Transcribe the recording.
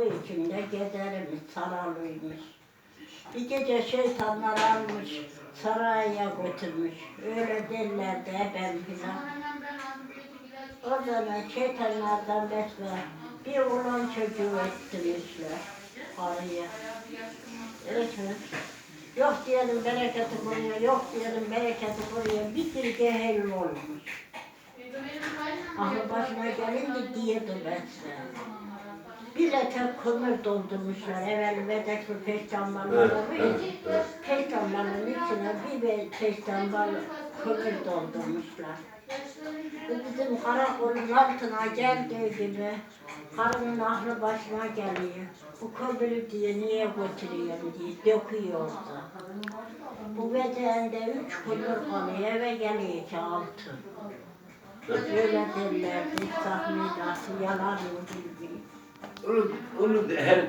kapı içinde gezermiş, saralıymış. Bir gece şeytanlar almış, saraya götürmüş. Öyle derlerdi ben filan. O zaman şeytanlardan besle bir oğlan çocuğu ettirmişler araya. Etmiş. Yok diyelim bereketi buraya, yok diyelim bereketi buraya. Bir dirge helal olmuş. Aklı başına gelince diyordu besle. Bir de kömür doldurmuşlar. Evvel vedekli peştembalı olmuş. Peştembalın içine bir be- peştembalı kömür doldurmuşlar. Bizim karakolun altına geldiği gibi karının ahlı başına geliyor. Bu kömürü diye niye götürüyorsun diye döküyordu. Bu bedeğinde üç kömür kalıyor eve geliyor ki altı. Öyle derlerdi, sahneyi yalan mı قول له هل